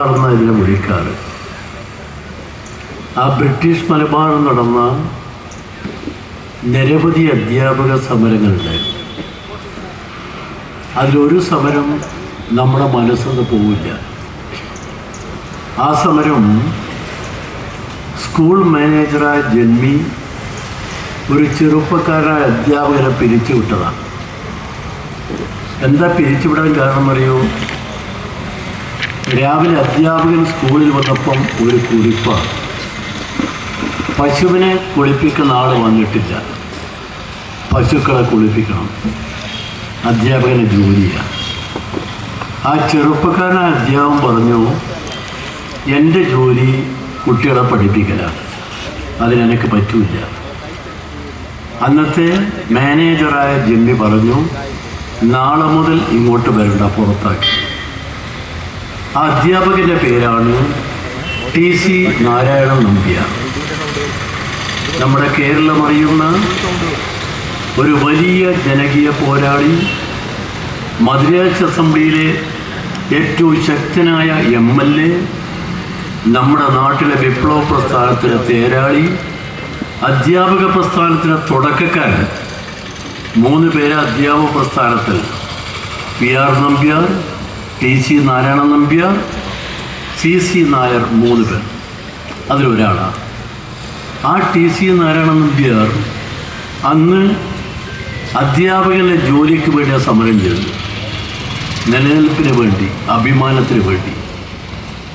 നടന്ന ഇതിനെ വിളിക്കാറ്. ആ ബ്രിട്ടീഷ് മലബാറിൽ നടന്ന നിരവധി അധ്യാപക സമരങ്ങളുണ്ടായിരുന്നു. അതിലൊരു സമരം നമ്മുടെ മനസ്സിന്ന് പോവില്ല. ആ സമരം സ്കൂൾ മാനേജറായ ജന്മി ഒരു ചെറുപ്പക്കാരായ അധ്യാപകനെ പിരിച്ചുവിട്ടതാണ്. എന്താ പിരിച്ചുവിടാൻ കാരണം അറിയോ രാവിലെ അധ്യാപകൻ സ്കൂളിൽ വന്നപ്പം ഒരു കുറിപ്പാണ് പശുവിനെ കുളിപ്പിക്കുന്ന ആൾ വന്നിട്ടില്ല. പശുക്കളെ കുളിപ്പിക്കണം. അധ്യാപകന് ജോലിയാണ് ആ ചെറുപ്പക്കാരൻ അധ്യാപകൻ പറഞ്ഞു എന്റെ ജോലി കുട്ടികളെ പഠിപ്പിക്കലാണ് അതിനെനിക്ക് പറ്റൂല അന്നത്തെ മാനേജറായ ജിമ്മി പറഞ്ഞു നാളെ മുതൽ ഇങ്ങോട്ട് വരണ്ട പുറത്താക്കി. ആ അധ്യാപകന്റെ പേരാണ് ടി സി നാരായണൻ നമ്പ്യാർ. നമ്മുടെ കേരളം അറിയുന്ന ഒരു വലിയ ജനകീയ പോരാളി മദ്രാസ് അസംബ്ലിയിലെ ഏറ്റവും ശക്തനായ എം എൽ എ നമ്മുടെ നാട്ടിലെ വിപ്ലവ പ്രസ്ഥാനത്തിലെ തേരാളി അധ്യാപക പ്രസ്ഥാനത്തിലെ തുടക്കക്കാരൻ മൂന്ന് പേര് അധ്യാപക പ്രസ്ഥാനത്തിൽ P R Nambiar T C Narayana Nambiar C C Nair മൂന്ന് പേർ. അതിലൊരാളാണ് ആ ടി സി നാരായണ നമ്പ്യാർ അന്ന് അധ്യാപകന്റെ ജോലിക്ക് വേണ്ടി ആ സമരം ചെയ്തു. നിലനിൽപ്പിന് വേണ്ടി അഭിമാനത്തിന് വേണ്ടി.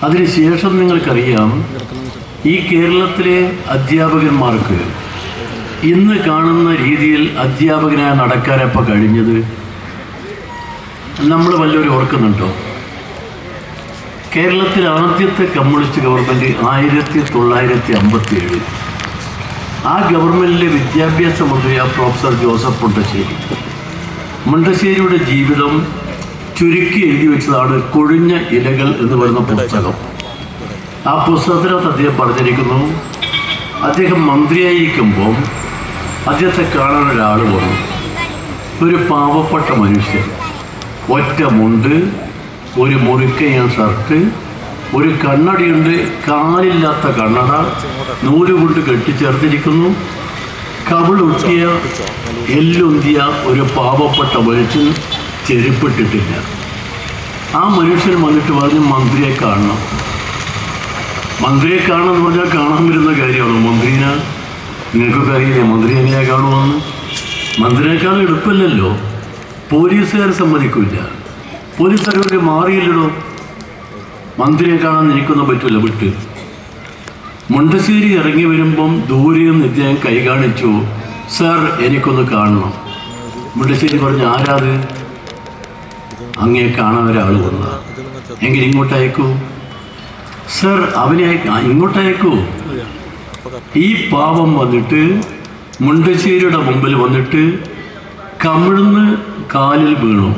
അതിനുശേഷം നിങ്ങൾക്കറിയാം ഈ കേരളത്തിലെ അധ്യാപകന്മാർക്ക് ഇന്ന് കാണുന്ന രീതിയിൽ അധ്യാപകനായി നടക്കാനപ്പോൾ കഴിഞ്ഞത് നമ്മൾ വല്ലവരും ഓർക്കുന്നുണ്ടോ? കേരളത്തിൽ ആദ്യത്തെ കമ്മ്യൂണിസ്റ്റ് ഗവൺമെന്റ് ആയിരത്തി തൊള്ളായിരത്തി അമ്പത്തി ഏഴ് ആ ഗവൺമെന്റിലെ വിദ്യാഭ്യാസ മന്ത്രിയാണ് പ്രൊഫസർ ജോസഫ് മുണ്ടശ്ശേരി. മുണ്ടശ്ശേരിയുടെ ജീവിതം ചുരുക്കി എഴുതി വെച്ചതാണ് കൊഴിഞ്ഞ ഇലകൾ എന്ന് പറയുന്ന പുസ്തകം. ആ പുസ്തകത്തിനകത്ത് അദ്ദേഹം പറഞ്ഞിരിക്കുന്നു അദ്ദേഹം മന്ത്രിയായിരിക്കുമ്പോൾ അദ്ദേഹത്തെ കാണാൻ ഒരാൾ വന്നു. ഒരു പാവപ്പെട്ട മനുഷ്യൻ. ഒറ്റ മുണ്ട് ഒരു മുറിക്കയ്യൻ ഷർട്ട് ഒരു കണ്ണടിയുണ്ട് കാലില്ലാത്ത കണ്ണട നൂൽ കൊണ്ട് കെട്ടിച്ചേർത്തിരിക്കുന്നു. കവിളൊട്ടിയ എല്ലുന്തിയ ഒരു പാവപ്പെട്ട മനുഷ്യൻ ചെരുപ്പിട്ടിട്ടില്ല. ആ മനുഷ്യൻ വന്നിട്ട് പറഞ്ഞ് മന്ത്രിയെ കാണണം. മന്ത്രിയെ കാണണം എന്ന് പറഞ്ഞാൽ കാണാൻ വരുന്ന കാര്യമാണ്. മന്ത്രിനെ നിങ്ങൾക്കൊക്കെ അറിയില്ലേ മന്ത്രി എങ്ങനെയാ കാണുമെന്ന് മന്ത്രിയെക്കാളും എളുപ്പമല്ലല്ലോ. പോലീസുകാർ സമ്മതിക്കില്ല പോലീസുകാർ മാറിയില്ലടോ. മന്ത്രിയെ കാണാൻ എനിക്കൊന്നും പറ്റില്ല വിട്ട്. മുണ്ടശ്ശേരി ഇറങ്ങി വരുമ്പം ദൂരെ നിന്ന് ഇദ്ദേഹം കൈ കാണിച്ചു സാർ എനിക്കൊന്ന് കാണണം. മുണ്ടശ്ശേരി പറഞ്ഞു ആരാത്? അങ്ങേ കാണാൻ ഒരാൾ വന്ന. എങ്കിൽ ഇങ്ങോട്ട് അയക്കൂ. സർ അവനെ ഇങ്ങോട്ട് അയക്കൂ. ഈ പാവം വന്നിട്ട് മുണ്ടശ്ശേരിയുടെ മുമ്പിൽ വന്നിട്ട് കമിഴ്ന്ന് കാലിൽ വീണു.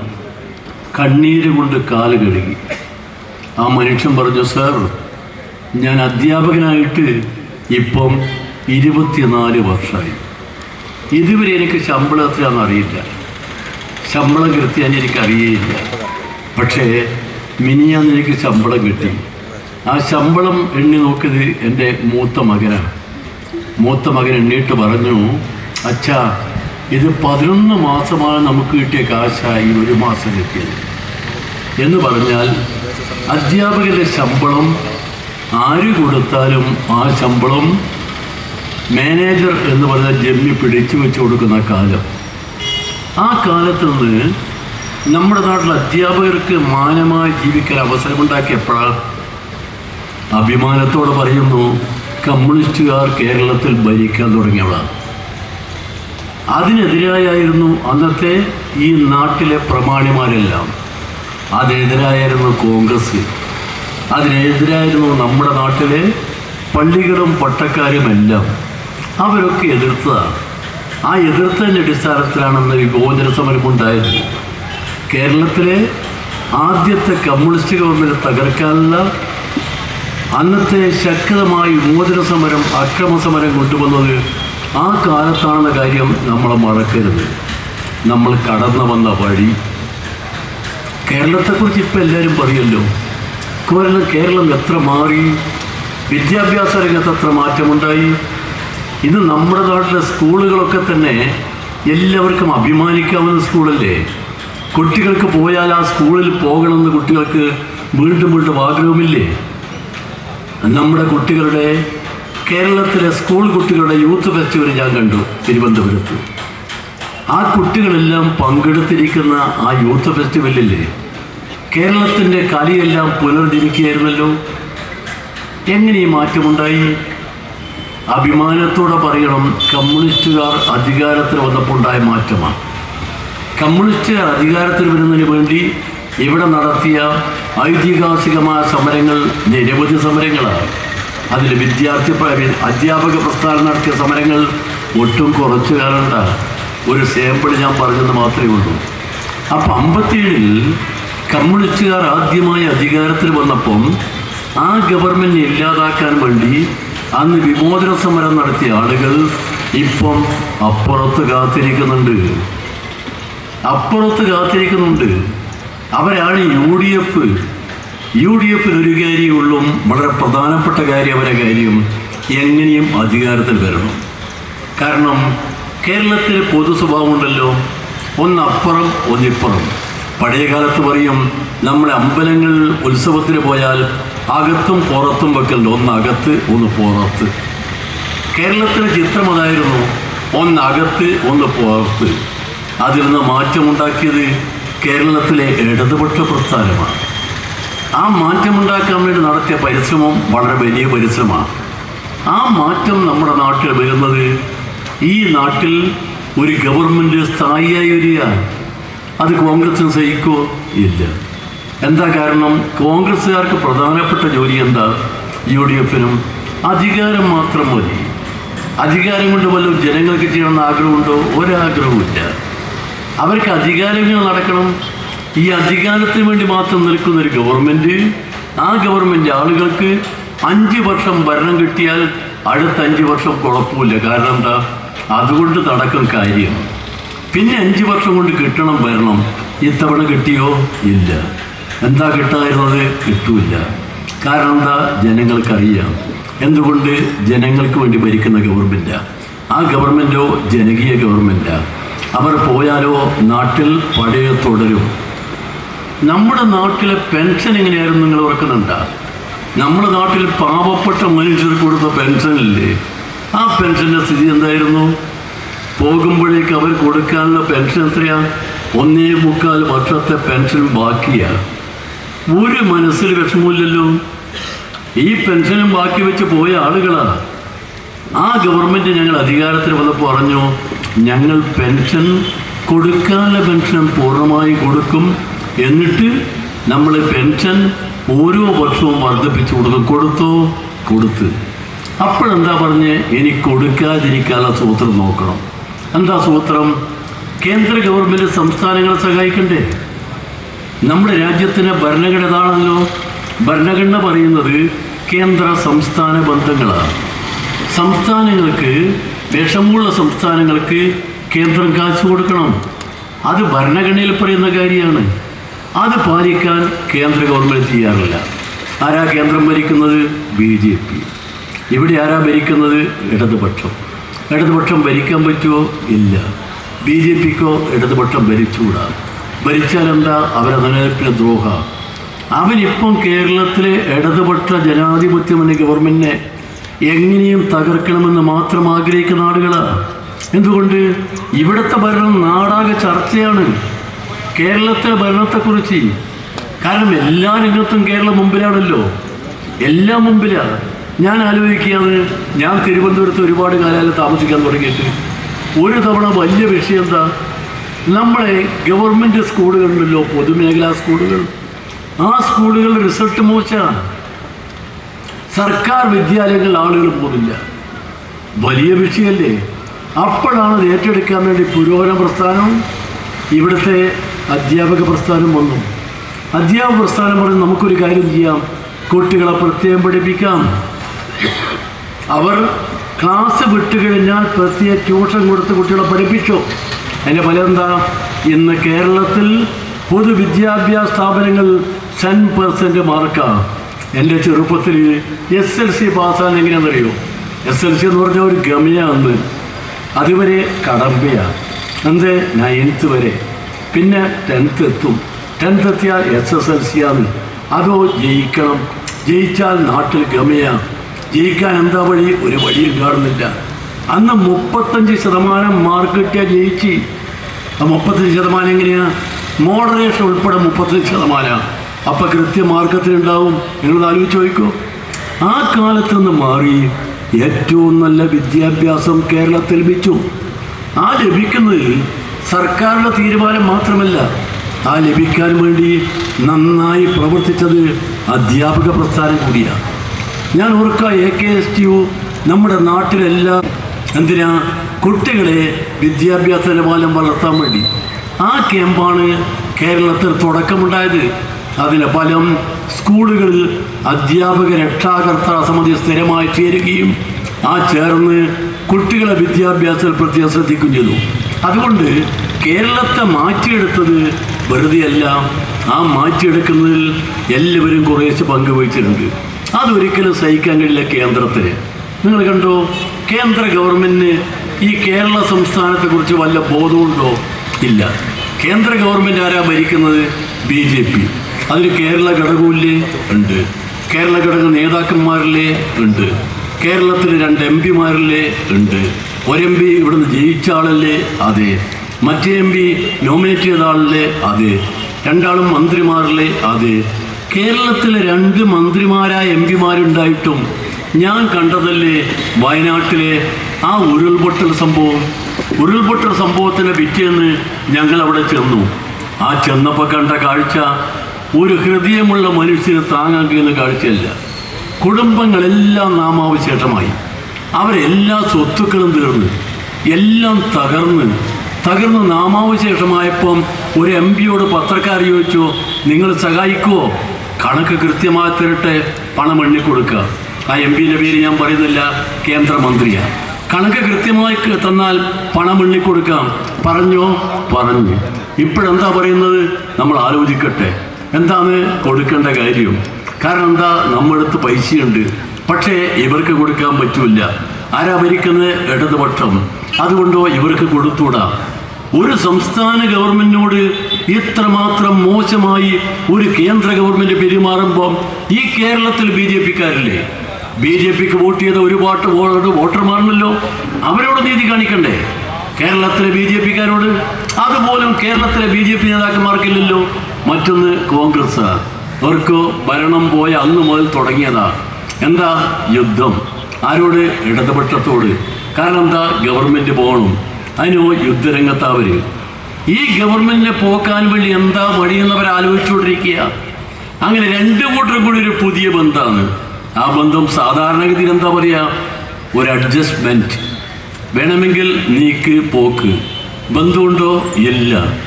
കണ്ണീര് കൊണ്ട് കാൽ കഴുകി. ആ മനുഷ്യൻ പറഞ്ഞു സർ ഞാൻ അധ്യാപകനായിട്ട് ഇപ്പം ഇരുപത്തിനാല് വർഷമായി. ഇതുവരെ എനിക്ക് ശമ്പളം എത്രയാണെന്ന് അറിയില്ല. ശമ്പളം കൃത്യം എനിക്ക് അറിയേയില്ല. പക്ഷേ മിനിയാന്ന് എനിക്ക് ശമ്പളം കിട്ടി. ആ ശമ്പളം എണ്ണി നോക്കിയത് എന്റെ മൂത്ത മകനാണ്. മൂത്ത മകൻ എണ്ണീട്ട് പറഞ്ഞു അച്ഛാ ഇത് പതിനൊന്ന് മാസമാണ് നമുക്ക് കിട്ടിയ കാശായി ഒരു മാസം കിട്ടിയത്. എന്ന് പറഞ്ഞാൽ അധ്യാപകരുടെ ശമ്പളം ആര് കൊടുത്താലും ആ ശമ്പളം മാനേജർ എന്ന് പറഞ്ഞ ജമ്മി പിടിച്ചു വെച്ച് കൊടുക്കുന്ന കാലം. ആ കാലത്ത് നിന്ന് നമ്മുടെ നാട്ടിലെ അധ്യാപകർക്ക് മാനമായി ജീവിക്കാൻ അവസരമുണ്ടാക്കിയപ്പോഴാണ് അഭിമാനത്തോടെ പറയുന്നു കമ്മ്യൂണിസ്റ്റുകാർ കേരളത്തിൽ ഭരിക്കാൻ തുടങ്ങിയവളാണ് അതിനെതിരായായിരുന്നു അന്നത്തെ ഈ നാട്ടിലെ പ്രമാണിമാരെല്ലാം. അതിനെതിരായിരുന്നു കോൺഗ്രസ്. അതിനെതിരായിരുന്നു നമ്മുടെ നാട്ടിലെ പള്ളികളും പട്ടക്കാരുമെല്ലാം. അവരൊക്കെ എതിർത്തതാണ്. ആ എതിർത്തതിന്റെ അടിസ്ഥാനത്തിലാണെന്ന് വിഭോജന സമരമുണ്ടായത് കേരളത്തിലെ ആദ്യത്തെ കമ്മ്യൂണിസ്റ്റ് ഗവൺമെന്റ് തകർക്കാനുള്ള അന്നത്തെ ശക്തമായി വിമോചന സമരം അക്രമ സമരം കൊണ്ടുവന്നത് ആ കാലത്താണെന്ന കാര്യം നമ്മൾ മറക്കരുത്. നമ്മൾ കടന്നു വന്ന വഴി കേരളത്തെക്കുറിച്ച് ഇപ്പം എല്ലാവരും പറയല്ലോ കേരളം കേരളം എത്ര മാറി വിദ്യാഭ്യാസ രംഗത്ത് എത്ര മാറ്റമുണ്ടായി? ഇത് നമ്മുടെ നാട്ടിലെ സ്കൂളുകളൊക്കെ തന്നെ എല്ലാവർക്കും അഭിമാനിക്കാവുന്ന സ്കൂളല്ലേ? കുട്ടികൾക്ക് പോയാൽ ആ സ്കൂളിൽ പോകണമെന്ന് കുട്ടികൾക്ക് വീണ്ടും വീണ്ടും ആഗ്രഹമില്ലേ? നമ്മുടെ കുട്ടികളുടെ കേരളത്തിലെ സ്കൂൾ കുട്ടികളുടെ യൂത്ത് ഫെസ്റ്റിവൽ ഞാൻ കണ്ടു തിരുവനന്തപുരത്ത്. ആ കുട്ടികളെല്ലാം പങ്കെടുത്തിരിക്കുന്ന ആ യൂത്ത് ഫെസ്റ്റിവലില്ലേ കേരളത്തിന്റെ കലയെല്ലാം പുനർജനിക്കുകയായിരുന്നല്ലോ എങ്ങനെ ഈ മാറ്റമുണ്ടായി? അഭിമാനത്തോടെ പറയണം കമ്മ്യൂണിസ്റ്റുകാർ അധികാരത്തിൽ വന്നപ്പോൾ ഉണ്ടായ മാറ്റമാണ്. കമ്മ്യൂണിസ്റ്റുകാർ അധികാരത്തിൽ വരുന്നതിന് വേണ്ടി ഇവിടെ നടത്തിയ ഐതിഹാസികമായ സമരങ്ങൾ നിരവധി സമരങ്ങളാണ്. അതിൽ വിദ്യാർത്ഥി അധ്യാപക പ്രസ്ഥാനം നടത്തിയ സമരങ്ങൾ ഒട്ടും കുറച്ചു കാലണ്ട ഒരു സാമ്പിൾ ഞാൻ പറഞ്ഞെന്ന് മാത്രമേ ഉള്ളൂ. അപ്പം അമ്പത്തിയേഴിൽ കമ്മ്യൂണിസ്റ്റുകാർ ആദ്യമായി അധികാരത്തിൽ വന്നപ്പം ആ ഗവൺമെന്റ് ഇല്ലാതാക്കാൻ വേണ്ടി അന്ന് വിമോചന സമരം നടത്തിയ ആളുകൾ ഇപ്പം അപ്പുറത്ത് കാത്തിരിക്കുന്നുണ്ട്. അപ്പുറത്ത് കാത്തിരിക്കുന്നുണ്ട്. അവരാണ് U D F U D എഫിൽ ഒരു കാര്യമുള്ളും. വളരെ പ്രധാനപ്പെട്ട കാര്യം അവരെ കാര്യം എങ്ങനെയും അധികാരത്തിൽ വരണം. കാരണം കേരളത്തിൽ പൊതു സ്വഭാവമുണ്ടല്ലോ ഒന്നപ്പുറം ഒന്നിപ്പുറം. പഴയ കാലത്ത് പറയും നമ്മുടെ അമ്പലങ്ങൾ ഉത്സവത്തിന് പോയാൽ അകത്തും പുറത്തും വെക്കലുണ്ട്. ഒന്നകത്ത് ഒന്ന് പുറത്ത്. കേരളത്തിലെ ചിത്രം അതായിരുന്നു ഒന്നകത്ത് ഒന്ന് പുറത്ത്. അതിൽ നിന്ന് മാറ്റമുണ്ടാക്കിയത് കേരളത്തിലെ ഇടതുപക്ഷ പ്രസ്ഥാനമാണ്. ആ മാറ്റമുണ്ടാക്കാൻ വേണ്ടി നടത്തിയ പരിശ്രമം വളരെ വലിയ പരിശ്രമമാണ്. ആ മാറ്റം നമ്മുടെ നാട്ടിൽ വരുന്നത് ഈ നാട്ടിൽ ഒരു ഗവൺമെന്റ് സ്ഥായിയായി വരിക അത് കോൺഗ്രസിന് സഹിക്കോ ഇല്ല. എന്താ കാരണം? കോൺഗ്രസ്സുകാർക്ക് പ്രധാനപ്പെട്ട ജോലി എന്താ? യു ഡി എഫിനും അധികാരം മാത്രം മതി. അധികാരം കൊണ്ട് വല്ലതും ജനങ്ങൾക്ക് ചെയ്യണമെന്ന് ആഗ്രഹമുണ്ടോ? ഒരാഗ്രഹവുമില്ല. അവർക്ക് അധികാരങ്ങൾ നടക്കണം ഈ അധികാരത്തിന് വേണ്ടി മാത്രം നിൽക്കുന്ന ഒരു ഗവൺമെന്റ് ആ ഗവൺമെന്റ് ആളുകൾക്ക് അഞ്ച് വർഷം ഭരണം കിട്ടിയാൽ അടുത്ത അഞ്ച് വർഷം കുഴപ്പമില്ല. കാരണം എന്താ? അതുകൊണ്ട് നടക്കും കാര്യം. പിന്നെ അഞ്ച് വർഷം കൊണ്ട് കിട്ടണം ഭരണം. ഇത്തവണ കിട്ടിയോ? ഇല്ല. എന്താ കിട്ടാതിരുന്നത് കിട്ടൂല കാരണം എന്താ? ജനങ്ങൾക്കറിയാം. എന്തുകൊണ്ട്? ജനങ്ങൾക്ക് വേണ്ടി ഭരിക്കുന്ന ഗവൺമെന്റാണ് ആ ഗവൺമെന്റോ ജനകീയ ഗവൺമെന്റാണ് അവർ പോയാലോ നാട്ടിൽ പഴയ തുടരും. നമ്മുടെ നാട്ടിലെ പെൻഷൻ എങ്ങനെയായിരുന്നു നിങ്ങൾ ഓർക്കുന്നുണ്ടോ? നമ്മുടെ നാട്ടിൽ പാവപ്പെട്ട മനുഷ്യർക്ക് കൊടുത്ത പെൻഷനില്ലേ ആ പെൻഷന്റെ സ്ഥിതി എന്തായിരുന്നു? പോകുമ്പോഴേക്ക് അവർ കൊടുക്കാനുള്ള പെൻഷൻ എത്രയാ? ഒന്നേ മുക്കാൽ വർഷത്തെ പെൻഷൻ ബാക്കിയാ. ഒരു മനസ്സിൽ വിഷമമില്ലല്ലോ. ഈ പെൻഷനും ബാക്കി വെച്ച് പോയ ആളുകളാ. ആ ഗവൺമെന്റ് ഞങ്ങൾ അധികാരത്തിൽ വന്നപ്പോൾ പറഞ്ഞു ഞങ്ങൾ പെൻഷൻ കൊടുക്കാനുള്ള പെൻഷൻ പൂർണമായി കൊടുക്കും. എന്നിട്ട് നമ്മൾ പെൻഷൻ ഓരോ വർഷവും വർദ്ധിപ്പിച്ചു കൊടുക്കും കൊടുത്തോ കൊടുത്ത്. അപ്പോഴെന്താ പറഞ്ഞ്? ഇനി കൊടുക്കാതിരിക്കാനുള്ള സൂത്രം നോക്കണം. എന്താ സൂത്രം? കേന്ദ്ര ഗവൺമെന്റ് സംസ്ഥാനങ്ങളെ സഹായിക്കണ്ടേ? നമ്മുടെ രാജ്യത്തിന് ഭരണഘടന ഇതാണല്ലോ. ഭരണഘടന പറയുന്നത് കേന്ദ്ര സംസ്ഥാന ബന്ധങ്ങളാണ്. സംസ്ഥാനങ്ങൾക്ക് വിഷമുള്ള സംസ്ഥാനങ്ങൾക്ക് കേന്ദ്രം കാശ് കൊടുക്കണം. അത് ഭരണഘടനയിൽ പറയുന്ന കാര്യമാണ്. അത് പാലിക്കാൻ കേന്ദ്ര ഗവൺമെന്റ് ചെയ്യാറില്ല. ആരാ കേന്ദ്രം ഭരിക്കുന്നത്? B J P. ഇവിടെ ആരാ ഭരിക്കുന്നത്? ഇടതുപക്ഷം. ഇടതുപക്ഷം ഭരിക്കാൻ പറ്റുമോ ഇല്ല. ബി ജെ പിക്കോ ഇടതുപക്ഷം ഭരിച്ചുകൂടാ. ഭരിച്ചാൽ എന്താ അവരെ നിലനിൽപ്പിന് ദ്രോഹ. അവനിപ്പം കേരളത്തിലെ ഇടതുപക്ഷ ജനാധിപത്യം എന്ന ഗവൺമെന്റിനെ എങ്ങനെയും തകർക്കണമെന്ന് മാത്രം ആഗ്രഹിക്കുന്ന ആളുകളാണ് എന്തുകൊണ്ട്? ഇവിടുത്തെ ഭരണം നാടാകെ ചർച്ചയാണ്. കേരളത്തിലെ ഭരണത്തെക്കുറിച്ച്. കാരണം എല്ലാ രംഗത്തും കേരളം മുമ്പിലാണല്ലോ. എല്ലാം മുമ്പിലാണ് ഞാൻ ആലോചിക്കുകയാണ് ഞാൻ തിരുവനന്തപുരത്ത് ഒരുപാട് കാലം താമസിക്കാൻ തുടങ്ങിയിട്ട്. ഒരു തവണ വലിയ വിഷയം എന്താ? നമ്മളെ ഗവൺമെന്റ് സ്കൂളുകളുണ്ടല്ലോ പൊതുമേഖലാ സ്കൂളുകൾ. ആ സ്കൂളുകൾ റിസൾട്ട് മോശമാണ് സർക്കാർ വിദ്യാലയങ്ങളിൽ ആളുകൾ പോകുന്നില്ല. വലിയ വിഷയമല്ലേ. അപ്പോഴാണ് ഏറ്റെടുക്കാൻ വേണ്ടി പുരോഗമന പ്രസ്ഥാനവും ഇവിടുത്തെ അധ്യാപക പ്രസ്ഥാനം വന്നു. അധ്യാപക പ്രസ്ഥാനം പറഞ്ഞ് നമുക്കൊരു കാര്യം ചെയ്യാം. കുട്ടികളെ പ്രത്യേകം പഠിപ്പിക്കാം. അവർ ക്ലാസ് വിട്ടുകഴിഞ്ഞാൽ പ്രത്യേക ട്യൂഷൻ കൊടുത്ത് കുട്ടികളെ പഠിപ്പിച്ചു. അതിന്റെ ഫലം എന്താ? ഇന്ന് കേരളത്തിൽ പൊതുവിദ്യാഭ്യാസ സ്ഥാപനങ്ങൾ ടെൻ പെർസെന്റ് മാർക്കാണ് എന്റെ ചെറുപ്പത്തിൽ എസ് എൽ സി പാസ്സാൻ എങ്ങനെയാണെന്നറിയോ? എസ് എൽ സി എന്ന് പറഞ്ഞാൽ ഒരു ഗമയാന്ന്. അതുവരെ കടമ്പയാണ് എന്ത്? നയൻത്ത് വരെ. പിന്നെ ടെൻത്ത് എത്തും. ടെൻത്ത് എത്തിയാൽ എസ് എസ് എൽ സി ആണ്. അതോ ജയിക്കണം. ജയിച്ചാൽ നാട്ടിൽ ഗമയാണ് ജയിക്കാൻ എന്താ വഴി? ഒരു വഴിയും കാണുന്നില്ല. അന്ന് മുപ്പത്തഞ്ച് ശതമാനം മാർക്ക് കിട്ടിയാൽ ജയിച്ച്. മുപ്പത്തഞ്ച് ശതമാനം എങ്ങനെയാണ് മോഡറേഷൻ ഉൾപ്പെടെ മുപ്പത്തഞ്ച് ശതമാനമാണ് അപ്പോൾ കൃത്യ മാർഗത്തിലുണ്ടാവും നിങ്ങൾ ആലോചിച്ച് ചോദിക്കൂ ആ കാലത്ത് നിന്ന് മാറി ഏറ്റവും നല്ല വിദ്യാഭ്യാസം കേരളത്തിൽ ലഭിച്ചു. ആ ലഭിക്കുന്നതിൽ സർക്കാരിന്റെ തീരുമാനം മാത്രമല്ല ആ ലഭിക്കാൻ വേണ്ടി നന്നായി പ്രവർത്തിച്ചത് അധ്യാപക പ്രസ്ഥാനം കൂടിയാണ്. ഞാൻ ഓർക്കുക A K S T U നമ്മുടെ നാട്ടിലെല്ലാം എന്തിനാ കുട്ടികളെ വിദ്യാഭ്യാസ നിലവാരം വളർത്താൻ വേണ്ടി. ആ ക്യാമ്പാണ് കേരളത്തിൽ തുടക്കമുണ്ടായത്. അതിന് ഫലം സ്കൂളുകളിൽ അധ്യാപക രക്ഷാകർത്താ സമിതി സ്ഥിരമായി ചേരുകയും ആ ചേർന്ന് കുട്ടികളെ വിദ്യാഭ്യാസത്തിൽ പ്രത്യേകം ശ്രദ്ധിക്കുകയും ചെയ്തു. അതുകൊണ്ട് കേരളത്തെ മാറ്റിയെടുത്തത് വെറുതെയല്ല. ആ മാറ്റിയെടുക്കുന്നതിൽ എല്ലാവരും കുറേശ്ശെ പങ്കുവഹിച്ചിട്ടുണ്ട്. അതൊരിക്കലും സഹിക്കാൻ കഴിയില്ല കേന്ദ്രത്തിന്. നിങ്ങൾ കണ്ടോ കേന്ദ്ര ഗവൺമെന്റിന് ഈ കേരള സംസ്ഥാനത്തെക്കുറിച്ച് വല്ല ബോധമുണ്ടോ? ഇല്ല. കേന്ദ്ര ഗവൺമെന്റ് ആരാ ഭരിക്കുന്നത്? B J P. അതിൽ കേരള ഘടകമില്ലേ? ഉണ്ട്. കേരള ഘടക നേതാക്കന്മാരിലെ ഉണ്ട്. കേരളത്തിൽ രണ്ട് എം പിമാരിലെ ഉണ്ട്. ഒരു എം പി ഇവിടുന്ന് ജയിച്ച ആളല്ലേ അതെ. മറ്റേ എം പി നോമിനേറ്റ് ചെയ്ത ആളല്ലേ അതെ. രണ്ടാളും മന്ത്രിമാരല്ലേ അതെ. കേരളത്തിലെ രണ്ട് മന്ത്രിമാരായ എം പിമാരുണ്ടായിട്ടും ഞാൻ കണ്ടതല്ലേ വയനാട്ടിലെ ആ ഉരുൾപൊട്ടൽ സംഭവം. ഉരുൾപൊട്ടൽ സംഭവത്തിന് പിറ്റേന്ന് ഞങ്ങൾ അവിടെ ചെന്നു. ആ ചെന്നപ്പോൾ കണ്ട കാഴ്ച ഒരു ഹൃദയമുള്ള മനുഷ്യന് താങ്ങാൻ കഴിയുന്ന കാഴ്ചയല്ല. കുടുംബങ്ങളെല്ലാം നാമാവശേഷമായി. അവരെല്ലാ സ്വത്തുക്കളും തീർന്ന് എല്ലാം തകർന്ന്. തകർന്ന് നാമാവശേഷമായപ്പം ഒരു എം പിയോട് പത്രക്കാർ ചോദിച്ചു നിങ്ങൾ സഹായിക്കുമോ കണക്ക് കൃത്യമായി തരട്ടെ പണം എണ്ണിക്കൊടുക്കുക. ആ എം പിയുടെ പേര് ഞാൻ പറയുന്നില്ല കേന്ദ്രമന്ത്രിയാണ് കണക്ക് കൃത്യമായി തന്നാൽ പണം എണ്ണിക്കൊടുക്കാം. പറഞ്ഞോ? പറഞ്ഞു. ഇപ്പോഴെന്താ പറയുന്നത്? നമ്മൾ ആലോചിക്കട്ടെ. എന്താണ് കൊടുക്കേണ്ട കാര്യം? കാരണം എന്താ? നമ്മളടുത്ത് പൈസയുണ്ട്. പക്ഷേ ഇവർക്ക് കൊടുക്കാൻ പറ്റൂല ആരാ ഭരിക്കുന്നത്? ഇടതുപക്ഷം. അതുകൊണ്ടോ ഇവർക്ക് കൊടുത്തൂടാ? ഒരു സംസ്ഥാന ഗവൺമെന്റിനോട് ഇത്രമാത്രം മോശമായി ഒരു കേന്ദ്ര ഗവൺമെന്റ് പെരുമാറുമ്പോൾ ഈ കേരളത്തിൽ ബി ജെ പിക്കാരില്ലേ? ബി ജെ പിക്ക് വോട്ട് ചെയ്ത ഒരുപാട് വോട്ടർമാരുണ്ടല്ലോ. അവരോട് നീതി കാണിക്കണ്ടേ? കേരളത്തിലെ ബി ജെ പിക്കാരോട്? അതുപോലും കേരളത്തിലെ ബി ജെ പി നേതാക്കന്മാർക്കില്ലല്ലോ. മറ്റൊന്ന് കോൺഗ്രസ് അവർക്ക് ഭരണം പോയ അന്ന് മുതൽ തുടങ്ങിയതാ. എന്താ യുദ്ധം? ആരോട് ഇടതുപക്ഷത്തോട്? കാരണം എന്താ ഗവൺമെന്റ് പോകണം. അതിനോ യുദ്ധരംഗത്താവര്. ഈ ഗവൺമെന്റിനെ പോക്കാൻ വേണ്ടി എന്താ വഴിയെന്നവർ ആലോചിച്ചുകൊണ്ടിരിക്കുക അങ്ങനെ രണ്ടു കൂട്ടരും കൂടി ഒരു പുതിയ ബന്ധമാണ് ആ ബന്ധം സാധാരണഗതിയിൽ എന്താ പറയുക ഒരു അഡ്ജസ്റ്റ്മെന്റ് വേണമെങ്കിൽ നീക്ക് പോക്ക്. ബന്ധമുണ്ടോ? ഇല്ല.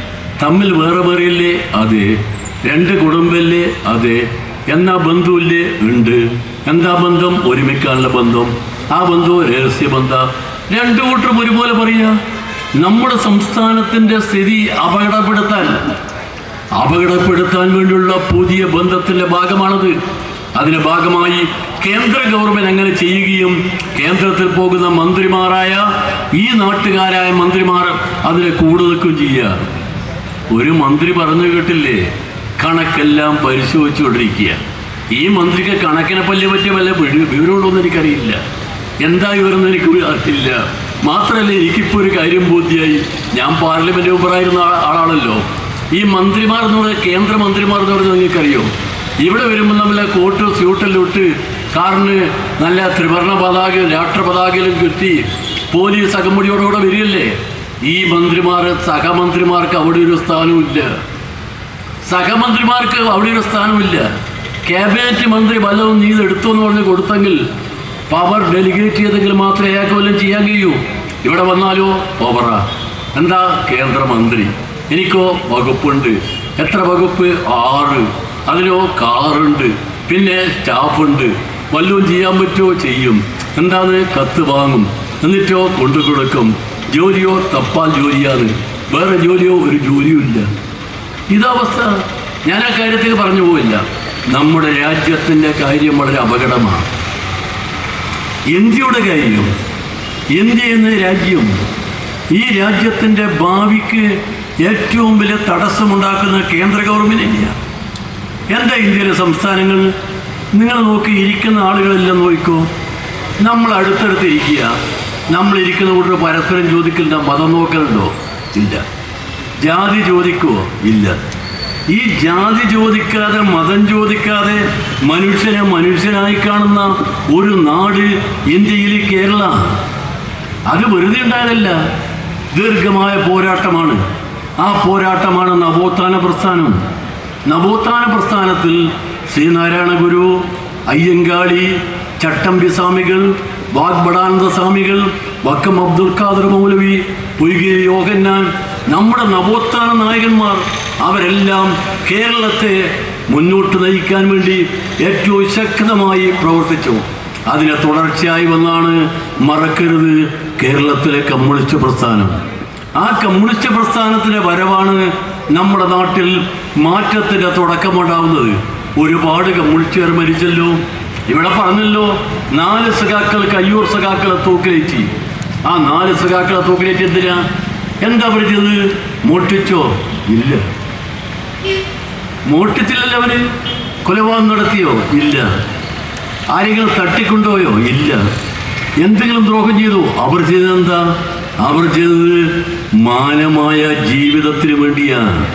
തമ്മിൽ വേറെ വേറെയില്ലേ? അതെ. രണ്ട് കുടുംബല്ലേ? അതെ. എന്നാ ബന്ധുവില്ലേ? ഉണ്ട്. എന്താ ബന്ധം? ഒരുമിക്കാനുള്ള ബന്ധം. ആ ബന്ധവും രഹസ്യ ബന്ധ. രണ്ടു കൂട്ടരും ഒരുപോലെ പറയുക. നമ്മുടെ സംസ്ഥാനത്തിന്റെ സ്ഥിതി അപകടപ്പെടുത്താൻ അപകടപ്പെടുത്താൻ വേണ്ടിയുള്ള പുതിയ ബന്ധത്തിന്റെ ഭാഗമാണത്. അതിന്റെ ഭാഗമായി കേന്ദ്ര ഗവൺമെന്റ് അങ്ങനെ ചെയ്യുകയും കേന്ദ്രത്തിൽ പോകുന്ന മന്ത്രിമാരായ ഈ നാട്ടുകാരായ മന്ത്രിമാർ അതിനെ കൂടെ നിൽക്കുകയും ചെയ്യുക. ഒരു മന്ത്രി പറഞ്ഞു കേട്ടില്ലേ? കണക്കെല്ലാം പരിശോധിച്ചുകൊണ്ടിരിക്കുക. ഈ മന്ത്രിക്ക് കണക്കിനെ പല്ലി പറ്റിയ വല്ല വിവ- എന്ന് എനിക്കറിയില്ല. എന്താ വിവരം എനിക്ക് അറിയില്ല. മാത്രമല്ല എനിക്കിപ്പോൾ ഒരു കാര്യം ബോധ്യായി. ഞാൻ പാർലമെന്റ് മെമ്പറായിരുന്ന ആളാണല്ലോ. ഈ മന്ത്രിമാർ എന്ന് പറഞ്ഞാൽ കേന്ദ്ര മന്ത്രിമാർ എന്ന് പറഞ്ഞാൽ നിങ്ങൾക്കറിയോ? ഇവിടെ വരുമ്പോൾ നമ്മളെ കോട്ട് സ്യൂട്ടെല്ലാം ഇട്ട് കാറിന് നല്ല ത്രിവർണ പതാക രാഷ്ട്ര പതാകയിലും കെട്ടി പോലീസ് അകമ്പടിയോടുകൂടെ വരികയല്ലേ? ഈ മന്ത്രിമാർ സഹമന്ത്രിമാർക്ക് അവിടെ ഒരു സ്ഥാനവുമില്ല സഹമന്ത്രിമാർക്ക് അവിടെ ഒരു സ്ഥാനമില്ല ക്യാബിനറ്റ് മന്ത്രി വല്ലതും നീ എടുത്തു എന്ന് പറഞ്ഞ് കൊടുത്തെങ്കിൽ പവർ ഡെലിഗേറ്റ് ചെയ്തെങ്കിൽ മാത്രമേ അയാൾക്ക് വല്ലതും ചെയ്യാൻ കഴിയൂ. ഇവിടെ വന്നാലോ? പവറ എന്താ കേന്ദ്രമന്ത്രി? എനിക്കോ വകുപ്പുണ്ട്. എത്ര വകുപ്പ്? ആറ്. അതിലോ കാറുണ്ട്. പിന്നെ സ്റ്റാഫുണ്ട്. വല്ലതും ചെയ്യാൻ പറ്റുമോ ചെയ്യും. എന്താണ്? കത്ത് വാങ്ങും. എന്നിട്ടോ കൊണ്ടു കൊടുക്കും. ജോലിയോ തപ്പാൽ ജോലിയാണ്. വേറെ ജോലിയോ ഒരു ജോലിയും ഇല്ല. ഇതവസ്ഥ ഞാൻ ആ കാര്യത്തിൽ പറഞ്ഞു പോയില്ല നമ്മുടെ രാജ്യത്തിന്റെ കാര്യം വളരെ അപകടമാണ്. ഇന്ത്യയുടെ കാര്യം ഇന്ത്യ എന്ന രാജ്യം ഈ രാജ്യത്തിന്റെ ഭാവിക്ക് ഏറ്റവും വലിയ തടസ്സമുണ്ടാക്കുന്ന കേന്ദ്ര ഗവൺമെന്റ് എന്താ ഇന്ത്യയിലെ സംസ്ഥാനങ്ങൾ? നിങ്ങൾ നോക്കി ഇരിക്കുന്ന ആളുകളെല്ലാം നോക്കിക്കോ നമ്മൾ അടുത്തടുത്ത് ഇരിക്കുക. നമ്മൾ ഇരിക്കുന്ന പരസ്പരം ചോദിക്കുന്ന മതം നോക്കലുണ്ടോ? ഇല്ല. ജാതി ചോദിക്കുവോ? ഇല്ല. ഈ ജാതി ചോദിക്കാതെ മതം ചോദിക്കാതെ മനുഷ്യനെ മനുഷ്യനായി കാണുന്ന ഒരു നാട് ഇന്ത്യയിൽ കേരള. അത് വെറുതെ ഉണ്ടായതല്ല. ദീർഘമായ പോരാട്ടമാണ്. ആ പോരാട്ടമാണ് നവോത്ഥാന പ്രസ്ഥാനം. നവോത്ഥാന പ്രസ്ഥാനത്തിൽ ശ്രീനാരായണ ഗുരു അയ്യങ്കാളി ചട്ടമ്പി സ്വാമികൾ വാഗ്ബടാനന്ദ സ്വാമികൾ വക്കം അബ്ദുൽ ഖാദർ മൗലവി പൊയ്കെ യോഗന്നാൻ നമ്മുടെ നവോത്ഥാന നായകന്മാർ അവരെല്ലാം കേരളത്തെ മുന്നോട്ട് നയിക്കാൻ വേണ്ടി ഏറ്റവും ശക്തമായി പ്രവർത്തിച്ചു. അതിനെ തുടർച്ചയായി വന്നാണ് മറക്കരുത് കേരളത്തിലെ കമ്മ്യൂണിസ്റ്റ് പ്രസ്ഥാനം. ആ കമ്മ്യൂണിസ്റ്റ് പ്രസ്ഥാനത്തിന്റെ വരവാണ് നമ്മുടെ നാട്ടിൽ മാറ്റത്തിന്റെ തുടക്കമുണ്ടാവുന്നത്. ഒരുപാട് കമ്മ്യൂണിസ്റ്റുകാർ മരിച്ചല്ലോ. ഇവിടെ പറഞ്ഞല്ലോ നാല് സഖാക്കൾ കയ്യൂർ സഖാക്കളെ തൂക്കിലേറ്റി. ആ നാല് സഖാക്കളെ തൂക്കിലേറ്റി എന്തിനാ? എന്താ അവർ മോട്ടിച്ചോ ഇല്ല. മോട്ടിച്ചില്ലല്ലോ അവർ കൊലപാതകം നടത്തിയോ? ഇല്ല. ആരെങ്കിലും തട്ടിക്കൊണ്ടുപോയോ? ഇല്ല. എന്തെങ്കിലും ദ്രോഹം ചെയ്തു? അവർ ചെയ്തതെന്താ? അവർ ചെയ്തത് മാനമായ ജീവിതത്തിന് വേണ്ടിയാണ്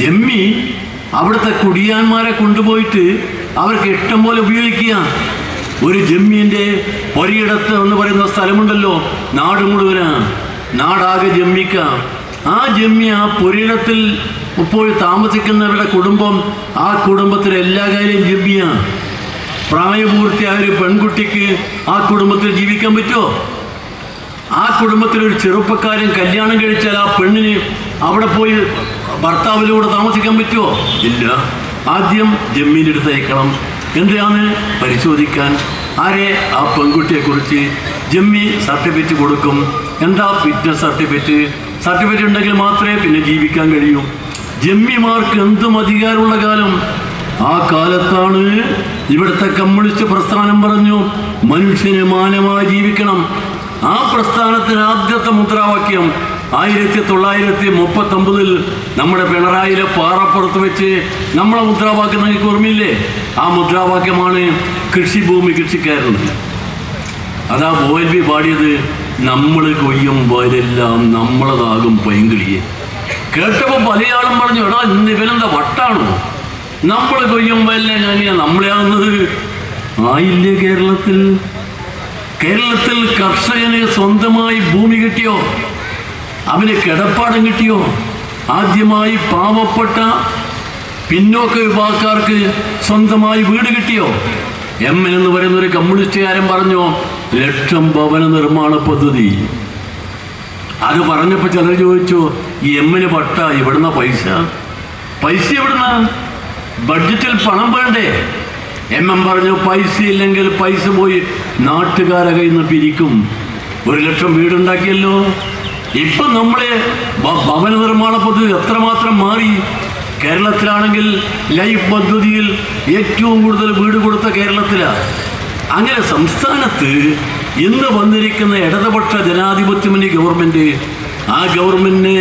ജമ്മി അവിടുത്തെ കുടിയാന്മാരെ കൊണ്ടുപോയിട്ട് അവർക്ക് ഇഷ്ടം പോലെ ഉപയോഗിക്കുക. ഒരു ജമ്മിന്റെ ഒരിടത്ത് എന്ന് പറയുന്ന സ്ഥലമുണ്ടല്ലോ നാട് മുഴുവനാ. നാടാകെ ജമ്മിക്കാം. ആ ജമ്മി ആ പൊരിയിടത്തിൽ ഇപ്പോൾ താമസിക്കുന്നവരുടെ കുടുംബം ആ കുടുംബത്തിലെ എല്ലാ കാര്യം ജമ്മിയാണ് പ്രായപൂർത്തിയായ ഒരു പെൺകുട്ടിക്ക് ആ കുടുംബത്തിൽ ജീവിക്കാൻ പറ്റുമോ? ആ കുടുംബത്തിൽ ഒരു ചെറുപ്പക്കാരൻ കല്യാണം കഴിച്ചാൽ ആ പെണ്ണിന് അവിടെ പോയി ഭർത്താവിലൂടെ താമസിക്കാൻ പറ്റുമോ? ഇല്ല. ആദ്യം ജമ്മീന്റെ അടുത്ത് അയക്കണം എന്തിനാണ്? പരിശോധിക്കാൻ. ആരെ? ആ പെൺകുട്ടിയെക്കുറിച്ച് ജമ്മി സർട്ടിഫിക്കറ്റ് കൊടുക്കും. എന്താ ഫിറ്റ്നസ് സർട്ടിഫിക്കറ്റ്? സർട്ടിഫിക്കറ്റ് ഉണ്ടെങ്കിൽ മാത്രമേ പിന്നെ ജീവിക്കാൻ കഴിയൂ. ജമ്മിമാർക്ക് എന്തും അധികാരമുള്ള കാലം. ആ കാലത്താണ് ഇവിടുത്തെ കമ്മ്യൂണിസ്റ്റ് പ്രസ്ഥാനം പറഞ്ഞു മനുഷ്യന് മാനമായി ജീവിക്കണം. ആ പ്രസ്ഥാനത്തിന് ആദ്യത്തെ മുദ്രാവാക്യം ആയിരത്തി തൊള്ളായിരത്തി മുപ്പത്തി ഒമ്പതിൽ നമ്മുടെ പിണറായിലെ പാറപ്പുറത്ത് വെച്ച് നമ്മളെ മുദ്രാവാക്യം നിങ്ങൾക്ക് ഓർമ്മയില്ലേ? ആ മുദ്രാവാക്യമാണ് കൃഷിഭൂമി കൃഷിക്കാരൻ അതാ ബോയൽബി പാടിയത് നമ്മൾ കൊയ്യും വരെല്ലാം നമ്മളതാകും പൈങ്കിളിയെ. കേട്ടപ്പോൾ പലയാളും പറഞ്ഞു എടാ ഇന്ന് ഇവനെന്താ വട്ടാണോ? നമ്മൾ കൊയ്യും ഞാനിയാ നമ്മളെയാവുന്നത് ആയില്ലേ കേരളത്തിൽ? കേരളത്തിൽ കർഷകന് സ്വന്തമായി ഭൂമി കിട്ടിയോ? അവന് കിടപ്പാടം കിട്ടിയോ? ആദ്യമായി പാവപ്പെട്ട പിന്നോക്ക വിഭാഗക്കാർക്ക് സ്വന്തമായി വീട് കിട്ടിയോ? എം എന്ന് പറയുന്ന ഒരു കമ്മ്യൂണിസ്റ്റുകാരൻ പറഞ്ഞു ലക്ഷം ഭവന നിർമ്മാണ പദ്ധതി. അത് പറഞ്ഞപ്പോൾ ചിലർ ചോദിച്ചു എമ്മിന് പട്ട ഇവിടുന്ന പൈസ? പൈസ എവിടുന്ന? ബഡ്ജറ്റിൽ പണം വേണ്ടേ? എം എം പറഞ്ഞു പൈസ ഇല്ലെങ്കിൽ പൈസ പോയി നാട്ടുകാരെ കയ്യിൽ നിന്ന് പിരിക്കും. ഒരു ലക്ഷം വീടുണ്ടാക്കിയല്ലോ. ഇപ്പൊ നമ്മളെ ഭവന നിർമ്മാണ പദ്ധതി എത്രമാത്രം മാറി. കേരളത്തിലാണെങ്കിൽ ലൈഫ് പദ്ധതിയിൽ ഏറ്റവും കൂടുതൽ വീട് കൊടുത്ത കേരളത്തിലാണ് അങ്ങനെ സംസ്ഥാനത്ത് ഇന്ന് വന്നിരിക്കുന്ന ഇടതുപക്ഷ ജനാധിപത്യ ഗവൺമെന്റ് ആ ഗവൺമെന്റിനെ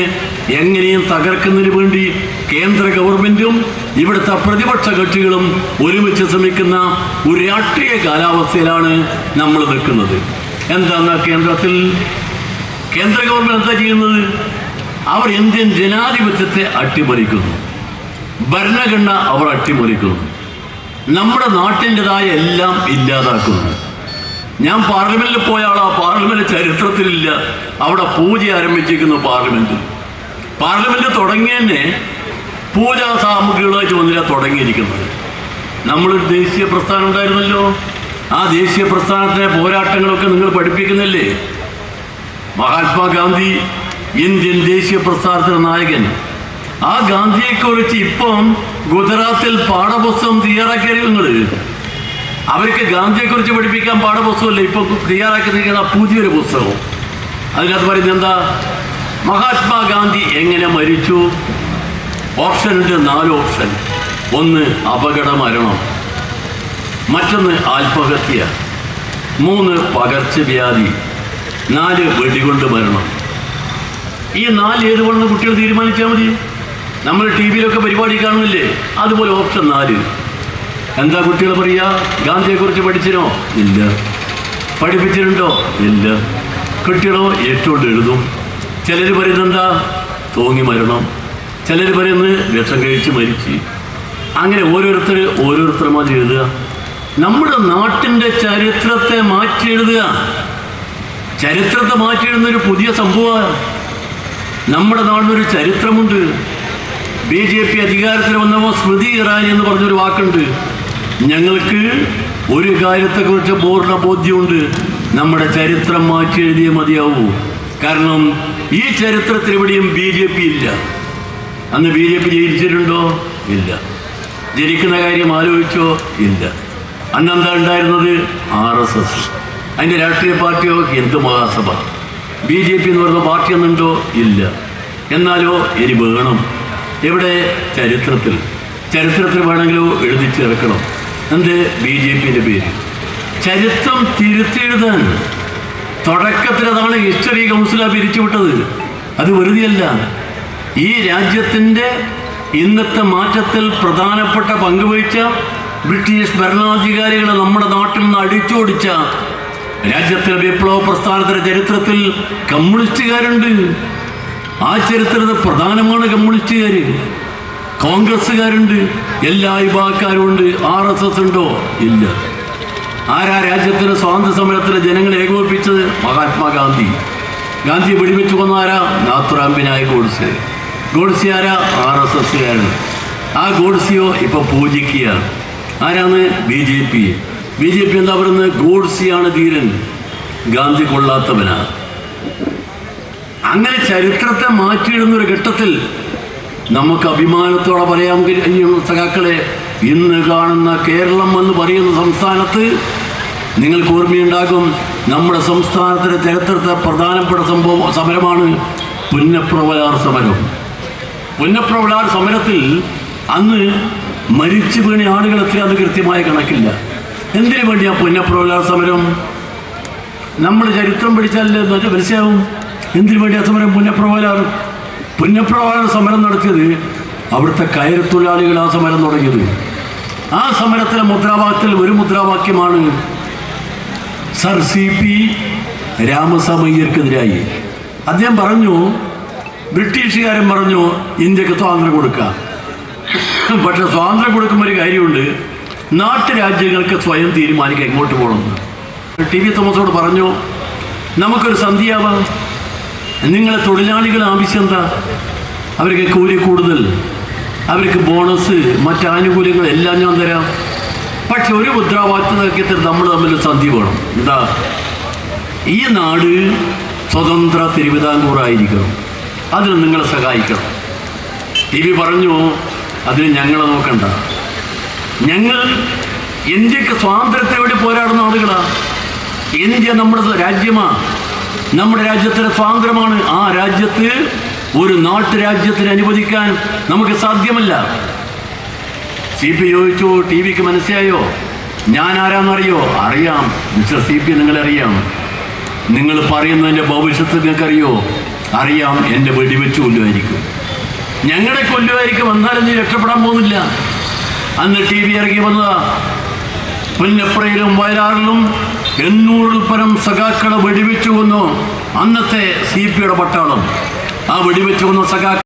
എങ്ങനെയും തകർക്കുന്നതിന് വേണ്ടി കേന്ദ്ര ഗവൺമെന്റും ഇവിടുത്തെ പ്രതിപക്ഷ കക്ഷികളും ഒരുമിച്ച് ശ്രമിക്കുന്ന ഒരു രാഷ്ട്രീയ കാലാവസ്ഥയിലാണ് നമ്മൾ നിൽക്കുന്നത്. എന്താണ് കേന്ദ്രത്തിൽ കേന്ദ്ര ഗവൺമെന്റ് എന്താ ചെയ്യുന്നത്? അവർ ഇന്ത്യൻ ജനാധിപത്യത്തെ അട്ടിമറിക്കുന്നു. ഭരണഘടന അവർ അട്ടിമറിക്കുന്നു. നമ്മുടെ നാട്ടിന്റെതായ എല്ലാം ഇല്ലാതാക്കുന്നു. ഞാൻ പാർലമെന്റിൽ പോയ ആളാ പാർലമെന്റ് ചരിത്രത്തിലില്ല. അവിടെ പൂജ ആരംഭിച്ചിരിക്കുന്നു പാർലമെന്റിൽ. പാർലമെന്റ് തുടങ്ങിയ തന്നെ പൂജാ സാമഗ്രികളായിട്ട് വന്നില്ല തുടങ്ങിയിരിക്കുന്നത്. നമ്മളൊരു ദേശീയ പ്രസ്ഥാനം ഉണ്ടായിരുന്നല്ലോ. ആ ദേശീയ പ്രസ്ഥാനത്തിലെ പോരാട്ടങ്ങളൊക്കെ നിങ്ങൾ പഠിപ്പിക്കുന്നില്ലേ? മഹാത്മാഗാന്ധി ഇന്ത്യൻ ദേശീയ പ്രസ്ഥാനത്തിന്റെ നായകൻ ആ ഗാന്ധിയെക്കുറിച്ച് ഇപ്പം ഗുജറാത്തിൽ പാഠപുസ്തകം തയ്യാറാക്കിയ നിങ്ങൾ അവർക്ക് ഗാന്ധിയെ കുറിച്ച് പഠിപ്പിക്കാൻ പാഠപുസ്തകമല്ല? ഇപ്പൊ തയ്യാറാക്കിയിരിക്കുന്ന പുതിയൊരു പുസ്തകം. അതിനകത്ത് പറയുന്നത് എന്താ? മഹാത്മാഗാന്ധി എങ്ങനെ മരിച്ചു? ഓപ്ഷൻ ഉണ്ട് നാല് ഓപ്ഷൻ ഒന്ന് അപകട മരണം. മറ്റൊന്ന് ആത്മഹത്യ. മൂന്ന് പകർച്ചവ്യാധി. നാല് വെടികൊണ്ട് മരണം. ഈ നാല് ഏതുകൊണ്ട് കുട്ടികൾ തീരുമാനിച്ചാൽ മതി. നമ്മൾ ടി വിയിലൊക്കെ പരിപാടി കാണുന്നില്ലേ? അതുപോലെ ഓപ്ഷൻ നാല്. എന്താ കുട്ടികൾ പറയുക ഗാന്ധിയെക്കുറിച്ച് പഠിച്ചിനോ? ഇല്ല. പഠിപ്പിച്ചിട്ടുണ്ടോ? ഇല്ല. കുട്ടികളോ ഏറ്റുകൊണ്ട് എഴുതും. ചിലർ പറയുന്നത് എന്താ? തൂങ്ങി മരണം. ചിലർ പറയുന്നത് വിഷം കഴിച്ച് മരിച്ച്. അങ്ങനെ ഓരോരുത്തർ ഓരോരുത്തർ മാതിരി എഴുതുക. നമ്മുടെ നാട്ടിന്റെ ചരിത്രത്തെ മാറ്റി എഴുതുക. ചരിത്രത്തെ മാറ്റി എഴുതുന്ന ഒരു പുതിയ സംഭവമാണ്. നമ്മുടെ നാടിനൊരു ചരിത്രമുണ്ട്. ബി ജെ പി അധികാരത്തിൽ വന്നപ്പോൾ സ്മൃതി ഇറാനി എന്ന് പറഞ്ഞൊരു വാക്കുണ്ട്. ഞങ്ങൾക്ക് ഒരു കാര്യത്തെക്കുറിച്ച് പൂർണ ബോധ്യമുണ്ട്. നമ്മുടെ ചരിത്രം മാറ്റി എഴുതിയേ മതിയാവൂ. കാരണം ഈ ചരിത്രത്തിൽ എവിടെയും ബി ജെ പി ഇല്ല. അന്ന് ബി ജെ പി ജയിച്ചിട്ടുണ്ടോ? ഇല്ല. ജനിക്കുന്ന കാര്യം ആലോചിച്ചോ? ഇല്ല. അന്ന് എന്താ ഉണ്ടായിരുന്നത്? R S S. അതിന്റെ രാഷ്ട്രീയ പാർട്ടിയോ? Hindu Mahasabha. B J P എന്ന് പറയുന്ന പാർട്ടി ഒന്നുണ്ടോ ഇല്ല. എന്നാലോ ഇനി വേണം. എവിടെ ചരിത്രത്തിൽ? ചരിത്രത്തിൽ വേണമെങ്കിലോ എഴുതി ചേർക്കണം. എന്ത്? ബി ജെ പിന്റെ പേര്. ചരിത്രം തിരുത്തെഴുതാൻ തുടക്കത്തിൽ അതാണ് ഹിസ്റ്ററി കൗൺസിലാ പിരിച്ചുവിട്ടത് അത് വെറുതെയല്ല. ഈ രാജ്യത്തിന്റെ ഇന്നത്തെ മാറ്റത്തിൽ പ്രധാനപ്പെട്ട പങ്കുവഹിച്ച ബ്രിട്ടീഷ് ഭരണാധികാരികളെ നമ്മുടെ നാട്ടിൽ നിന്ന് അടിച്ചോടിച്ച രാജ്യത്തിലെ വിപ്ലവ പ്രസ്ഥാനത്തിന്റെ ചരിത്രത്തിൽ കമ്മ്യൂണിസ്റ്റുകാരുണ്ട്. ആ ചരിത്രത പ്രധാനമാണ് കമ്മ്യൂണിസ്റ്റുകാർ കോൺഗ്രസ്സുകാരുണ്ട് എല്ലാ വിഭാഗക്കാരും ഉണ്ട് ആർ എസ് എസ് ഉണ്ടോ ഇല്ല. ആരാ രാജ്യത്തിന് സ്വാതന്ത്ര്യ സമരത്തിലെ ജനങ്ങളെ ഏകോപിപ്പിച്ചത്? മഹാത്മാഗാന്ധി. ഗാന്ധി വെടിവെച്ച് കൊന്നാരാ? നാത്തുറാം വിനായക് ഗോഡ്സെ. ഗോഡ്സെ ആരാ? ആർ എസ് എസ്സുകാരൻ ആ ഗോഡ്സിയോ ഇപ്പൊ പൂജിക്കുക ആരാണ്? B J P. B J P എന്താ പറയുന്നത്? ഗോഡ്സിയാണ് ധീരൻ. ഗാന്ധി കൊള്ളാത്തവനാ. അങ്ങനെ ചരിത്രത്തെ മാറ്റിയിടുന്ന ഒരു ഘട്ടത്തിൽ നമുക്ക് അഭിമാനത്തോടെ കഴിയും സഖാക്കളെ ഇന്ന് കാണുന്ന കേരളം എന്ന് പറയുന്ന സംസ്ഥാനത്ത് നിങ്ങൾക്ക് ഓർമ്മയുണ്ടാകും നമ്മുടെ സംസ്ഥാനത്തിന്റെ ചരിത്രത്തെ പ്രധാനപ്പെട്ട സംഭവം സമരമാണ് പുന്നപ്രവലാർ സമരം. പുന്നപ്രവലാർ സമരത്തിൽ അന്ന് മരിച്ചു വീണ ആളുകൾ എത്രയാന്ന് കൃത്യമായ കണക്കില്ല. എന്തിനു വേണ്ടിയാ പുന്നപ്രവലാർ സമരം? നമ്മൾ ചരിത്രം പഠിച്ചാൽ മനസ്സിലാവും. എന്തിനു വേണ്ടി സമരം പുന്നപ്രവാലാണ് പുന്നപ്രവാലാണ് സമരം നടത്തിയത് അവിടുത്തെ കയറത്തൊഴിലാളികൾ ആ സമരം തുടങ്ങിയത്. ആ സമരത്തിലെ മുദ്രാവാക്യത്തിൽ ഒരു മുദ്രാവാക്യമാണ് സർ സി പി രാമസമയ്യർക്കെതിരായി അദ്ദേഹം പറഞ്ഞു ബ്രിട്ടീഷുകാരൻ പറഞ്ഞു ഇന്ത്യയ്ക്ക് സ്വാതന്ത്ര്യം കൊടുക്കുക പക്ഷെ സ്വാതന്ത്ര്യം കൊടുക്കുമ്പോൾ ഒരു കാര്യമുണ്ട് നാട്ടുരാജ്യങ്ങൾക്ക് സ്വയം തീരുമാനിക്കാൻ എങ്ങോട്ട് പോകണമെന്ന് ടി വി തോമസോട് പറഞ്ഞു നമുക്കൊരു സന്ധിയാവാം നിങ്ങളെ തൊഴിലാളികൾ ആവശ്യം എന്താ അവർക്ക് കൂലി കൂടുതൽ. അവർക്ക് ബോണസ് മറ്റ് ആനുകൂല്യങ്ങൾ എല്ലാം ഞാൻ തരാം. പക്ഷെ ഒരു മുദ്രാവാക്യത്തിൽ നമ്മൾ തമ്മിൽ സന്ധി വേണം. എന്താ? ഈ നാട് സ്വതന്ത്ര തിരുവിതാംകൂറായിരിക്കണം. അതിന് നിങ്ങളെ സഹായിക്കണം. ടി വി പറഞ്ഞു അതിന് ഞങ്ങളെ നോക്കണ്ട. ഞങ്ങൾ ഇന്ത്യയ്ക്ക് സ്വാതന്ത്ര്യത്തിന് വേണ്ടി പോരാടുന്ന ആളുകളാണ് ഇന്ത്യ നമ്മുടെ രാജ്യമാ. നമ്മുടെ രാജ്യത്തിന് സ്വാതന്ത്ര്യമാണ്. ആ രാജ്യത്ത് ഒരു നാട്ടുരാജ്യത്തിന് അനുവദിക്കാൻ നമുക്ക് സാധ്യമല്ല. സി പി ചോദിച്ചു ടി വിക്ക് മനസ്സിലായോ? ഞാൻ ആരാന്നറിയോ? അറിയാം. മിസ്റ്റർ സി പി നിങ്ങളറിയാം. നിങ്ങൾ പറയുന്നതിന്റെ ഭവിഷ്യത്ത് നിങ്ങൾക്കറിയോ? അറിയാം. എന്റെ വെടിവെച്ച് കൊല്ലുമായിരിക്കും. ഞങ്ങളെ കൊല്ലുമായിരിക്കും. വന്നാലും നീ രക്ഷപ്പെടാൻ പോകുന്നില്ല. അന്ന് ടി വി ഇറങ്ങി വന്നതാ. പുന്നപ്രയിലും വയലാറിലും എണ്ണൂറിൽ പരം സഖാക്കളെ വെടിവെച്ചു കൊന്നു. അന്നത്തെ സി പിയുടെ പട്ടാളം. ആ വെടിവെച്ചു കൊന്ന സഖാക്കൾ